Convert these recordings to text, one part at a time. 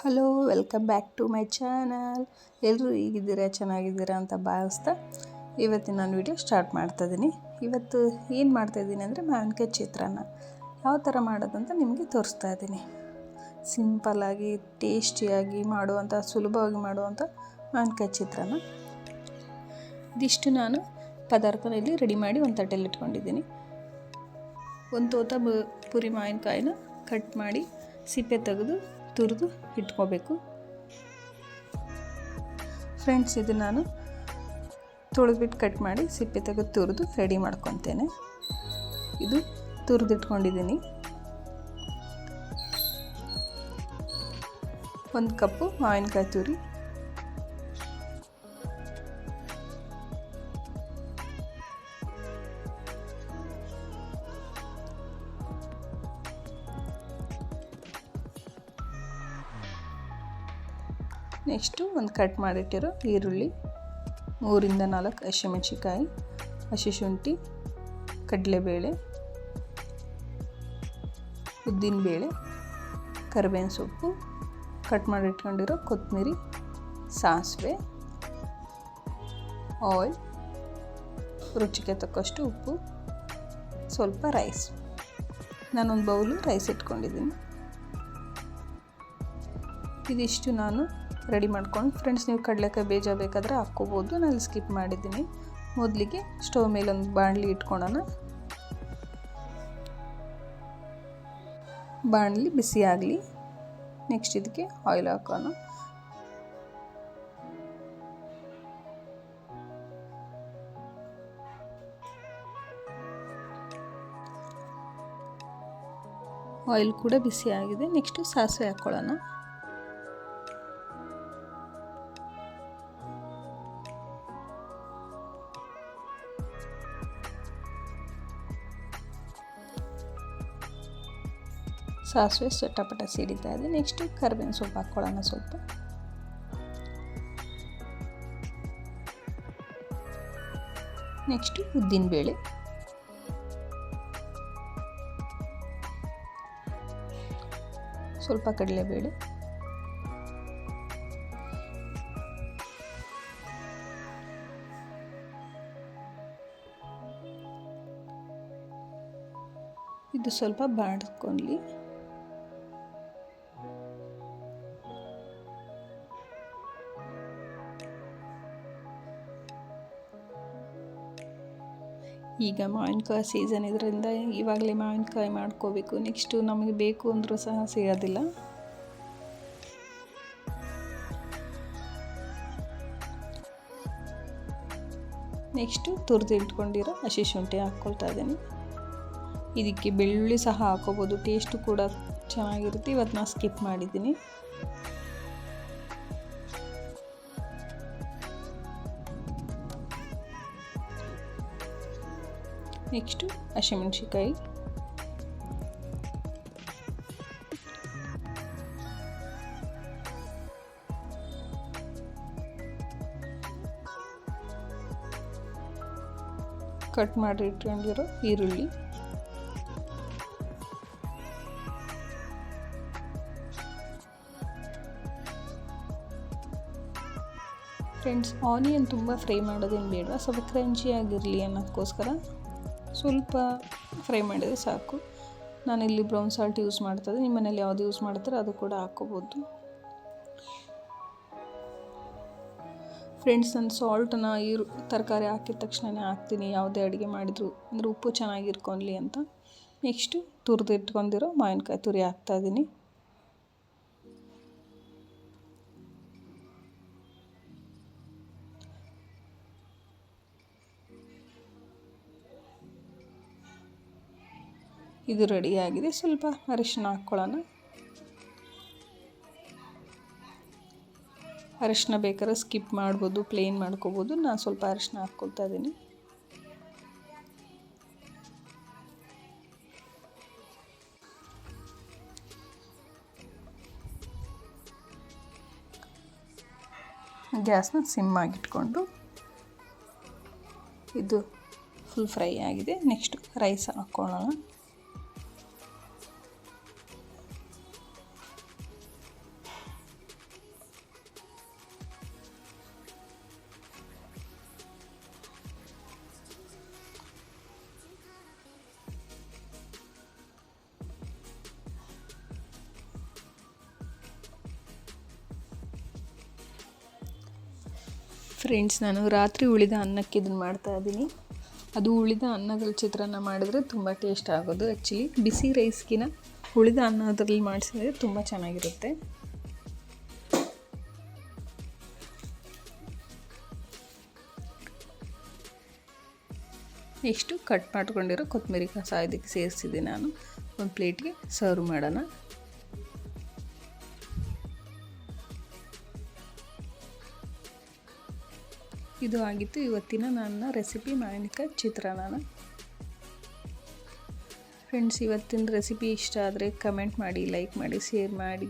Hello, welcome back to my channel. ಎಲ್ಲರೂ ಈಗಿದ್ದೀರಾ ಚೆನ್ನಾಗಿದ್ದೀರಾ ಅಂತ ಭಾವಿಸ್ತಾ ಇವತ್ತಿನ ನಾನು ವಿಡಿಯೋ ಸ್ಟಾರ್ಟ್ ಮಾಡ್ತಾಯಿದ್ದೀನಿ ಇವತ್ತು ಏನು ಮಾಡ್ತಾಯಿದ್ದೀನಿ ಅಂದರೆ ಮಾವಿನಕಾಯಿ ಚಿತ್ರಾನ್ನ. ಯಾವ ಥರ ಮಾಡೋದಂತ ನಿಮಗೆ ತೋರಿಸ್ತಾ ಇದ್ದೀನಿ ಸಿಂಪಲ್ಲಾಗಿ ಟೇಸ್ಟಿಯಾಗಿ ಮಾಡುವಂಥ ಸುಲಭವಾಗಿ ಮಾಡುವಂಥ ಮಾವಿನಕಾಯಿ ಚಿತ್ರಾನ್ನ. ಇದಿಷ್ಟು ನಾನು ಪದಾರ್ಥನ ಇಲ್ಲಿ ರೆಡಿ ಮಾಡಿ ಒಂದು ತಟ್ಟೆಯಲ್ಲಿ ಇಟ್ಕೊಂಡಿದ್ದೀನಿ. ಒಂದು ತೋತ ಪುರಿ ಮಾವಿನಕಾಯಿನ ಕಟ್ ಮಾಡಿ ಸಿಪ್ಪೆ ತೆಗೆದು ತುರಿದು ಇಟ್ಕೋಬೇಕು. ಫ್ರೆಂಡ್ಸ್, ಇದು ನಾನು ತೊಳೆದ್ಬಿಟ್ಟು ಕಟ್ ಮಾಡಿ ಸಿಪ್ಪೆ ತೆಗೆದು ತುರಿದು ರೆಡಿ ಮಾಡ್ಕೊತೇನೆ. ಇದು ತುರಿದಿಟ್ಕೊಂಡಿದ್ದೀನಿ ಒಂದು ಕಪ್ಪು ಮಾವಿನಕಾಯಿ ತುರಿ ನೆಕ್ಸ್ಟು ಒಂದು ಕಟ್ ಮಾಡಿಟ್ಟಿರೋ ಈರುಳ್ಳಿ, ಮೂರಿಂದ ನಾಲ್ಕು ಹಸಿಮೆಣ್ಸಿಕಾಯಿ ಹಸಿ ಶುಂಠಿ, ಕಡಲೆಬೇಳೆ, ಉದ್ದಿನಬೇಳೆ, ಕರಿಬೇವಿನ ಸೊಪ್ಪು, ಕಟ್ ಮಾಡಿಟ್ಕೊಂಡಿರೋ ಕೊತ್ತಂಬರಿ, ಸಾಸಿವೆ ಆಯಿಲ್ ರುಚಿಗೆ ತಕ್ಕಷ್ಟು ಉಪ್ಪು, ಸ್ವಲ್ಪ ರೈಸ್ ನಾನೊಂದು ಬೌಲು ರೈಸ್ ಇಟ್ಕೊಂಡಿದ್ದೀನಿ. ಇದಿಷ್ಟು ನಾನು ರೆಡಿ ಮಾಡ್ಕೊಂಡು ಫ್ರೆಂಡ್ಸ್ ನೀವು ಕಡಲೆಕಾಯಿ ಬೇಜ ಬೇಕಾದರೆ ಹಾಕ್ಕೋಬೋದು. ನಾನು ಸ್ಕಿಪ್ ಮಾಡಿದ್ದೀನಿ. ಮೊದಲಿಗೆ ಸ್ಟವ್ ಮೇಲೆ ಒಂದು ಬಾಣಲಿ ಇಟ್ಕೊಳ್ಳೋಣ ಬಾಣಲಿ ಬಿಸಿ ಆಗಲಿ. ನೆಕ್ಸ್ಟ್ ಇದಕ್ಕೆ ಆಯಿಲ್ ಹಾಕೋಣ. ಆಯಿಲ್ ಕೂಡ ಬಿಸಿ ಆಗಿದೆ. ನೆಕ್ಸ್ಟು ಸಾಸಿವೆ ಹಾಕ್ಕೊಳ್ಳೋಣ ಸಾಸಿವೆ ಚಟಪಟ ಸಿಡಿತಾ ಇದೆ. ನೆಕ್ಸ್ಟು ಕರಿಬೇವಿನ ಸೊಪ್ಪು ಹಾಕ್ಕೊಳ್ಳೋಣ ಸ್ವಲ್ಪ. ನೆಕ್ಸ್ಟು ಉದ್ದಿನಬೇಳೆ. ಸ್ವಲ್ಪ ಕಡಲೆಬೇಳೆ. ಇದು ಸ್ವಲ್ಪ ಬಾಡ್ಕೊಳ್ಳಿ ಈಗ ಮಾವಿನಕಾಯಿ ಸೀಸನ್ ಇದರಿಂದ ಇವಾಗಲೇ ಮಾವಿನಕಾಯಿ ಮಾಡ್ಕೋಬೇಕು. ನೆಕ್ಸ್ಟು ನಮಗೆ ಬೇಕು ಅಂದರೂ ಸಹ ಸಿಗೋದಿಲ್ಲ. ನೆಕ್ಸ್ಟು ತುರಿದು ಇಟ್ಕೊಂಡಿರೋ ಹಸಿ ಶುಂಠಿ ಹಾಕ್ಕೊಳ್ತಾ ಇದ್ದೀನಿ. ಇದಕ್ಕೆ ಬೆಳ್ಳುಳ್ಳಿ ಸಹ ಹಾಕೋಬೋದು. ಟೇಸ್ಟು ಕೂಡ ಚೆನ್ನಾಗಿರುತ್ತೆ. ಇವತ್ತು ನಾನು ಸ್ಕಿಪ್ ಮಾಡಿದ್ದೀನಿ. ನೆಕ್ಸ್ಟು ಹಸಿಮೆಣ್ಸಿಕಾಯಿ ಕಟ್ ಮಾಡಿ ಇಟ್ಕೊಂಡಿರೋ ಈರುಳ್ಳಿ. ಫ್ರೆಂಡ್ಸ್, ಆನಿಯನ್ ತುಂಬ ಫ್ರೈ ಮಾಡೋದೇನು ಬೇಡ, ಸ್ವಲ್ಪ ಕ್ರಂಚಿಯಾಗಿರಲಿ ಅನ್ನೋದಕ್ಕೋಸ್ಕರ ಸ್ವಲ್ಪ ಫ್ರೈ ಮಾಡಿದರೆ ಸಾಕು. ನಾನಿಲ್ಲಿ ಬ್ರೌನ್ ಸಾಲ್ಟ್ ಯೂಸ್ ಮಾಡ್ತಾಯಿದ್ದೆ ನಿಮ್ಮ ಮನೇಲಿ ಯಾವುದು ಯೂಸ್ ಮಾಡ್ತಾರೆ ಅದು ಕೂಡ ಹಾಕ್ಕೋಬೋದು. ಫ್ರೆಂಡ್ಸ್, ನಾನು ಸಾಲ್ಟನ್ನ ಈ ತರಕಾರಿ ಹಾಕಿದ ತಕ್ಷಣವೇ ಹಾಕ್ತೀನಿ. ಯಾವುದೇ ಅಡುಗೆ ಮಾಡಿದ್ರು. ಅಂದರೆ ಉಪ್ಪು ಚೆನ್ನಾಗಿರ್ಕೊಳ್ಲಿ ಅಂತ. ನೆಕ್ಸ್ಟು ತುರಿದಿಟ್ಕೊಂಡಿರೋ ಮಾವಿನಕಾಯಿ ತುರಿ ಹಾಕ್ತಾಯಿದ್ದೀನಿ ಇದು ರೆಡಿಯಾಗಿದೆ ಸ್ವಲ್ಪ ಅರಿಶಿನ ಹಾಕ್ಕೊಳ್ಳೋಣ. ಅರಿಶಿನ ಬೇಕಾದ್ರೆ ಸ್ಕಿಪ್ ಮಾಡ್ಬೋದು ಪ್ಲೇನ್ ಮಾಡ್ಕೋಬೋದು. ನಾನು ಸ್ವಲ್ಪ ಅರಿಶಿನ ಹಾಕ್ಕೊಳ್ತಾ ಇದ್ದೀನಿ. ಗ್ಯಾಸ್ನ ಸಿಮ್ ಆಗಿಟ್ಕೊಂಡು ಇದು ಫುಲ್ ಫ್ರೈ ಆಗಿದೆ. ನೆಕ್ಸ್ಟ್ ರೈಸ್ ಹಾಕ್ಕೊಳ್ಳೋಣ. ಫ್ರೆಂಡ್ಸ್ ನಾನು ರಾತ್ರಿ ಉಳಿದ ಅನ್ನಕ್ಕೆ ಇದನ್ನು ಮಾಡ್ತಾ ಇದ್ದೀನಿ. ಅದು ಉಳಿದ ಅನ್ನಗಳ ಚಿತ್ರಾನ್ನ ಮಾಡಿದ್ರೆ ತುಂಬ ಟೇಸ್ಟ್ ಆಗೋದು. ಆ್ಯಕ್ಚುಲಿ ಬಿಸಿ ರೈಸ್ಗಿನ ಉಳಿದ ಅನ್ನದ್ರಲ್ಲಿ ಮಾಡಿಸಿದ್ರೆ ತುಂಬ ಚೆನ್ನಾಗಿರುತ್ತೆ. ನೆಕ್ಸ್ಟು ಕಟ್ ಮಾಡ್ಕೊಂಡಿರೋ ಕೊತ್ತಂಬರಿ ಕಸ ಇದಕ್ಕೆ ಸೇರಿಸಿದೆ ನಾನು. ಒಂದು ಪ್ಲೇಟ್ಗೆ ಸರ್ವ್ ಮಾಡೋಣ. ಇದು ಆಗಿತ್ತು ಇವತ್ತಿನ ನನ್ನ ರೆಸಿಪಿ ಮಾವಿನಕಾಯಿ ಚಿತ್ರಾನ್ನ. ಫ್ರೆಂಡ್ಸ್ ಇವತ್ತಿನ ರೆಸಿಪಿ ಇಷ್ಟ ಆದರೆ ಕಮೆಂಟ್ ಮಾಡಿ ಲೈಕ್ ಮಾಡಿ ಶೇರ್ ಮಾಡಿ.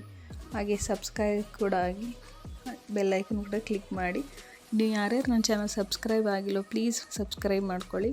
ಹಾಗೆ ಸಬ್ಸ್ಕ್ರೈಬ್ ಕೂಡ ಆಗಿ ಬೆಲ್ಲೈಕನ್ ಕೂಡ ಕ್ಲಿಕ್ ಮಾಡಿ. ನೀವು ಯಾರ್ಯಾರು ನನ್ನ ಚಾನಲ್ ಸಬ್ಸ್ಕ್ರೈಬ್ ಆಗಿಲ್ಲೋ ಪ್ಲೀಸ್ ಸಬ್ಸ್ಕ್ರೈಬ್ ಮಾಡ್ಕೊಳ್ಳಿ.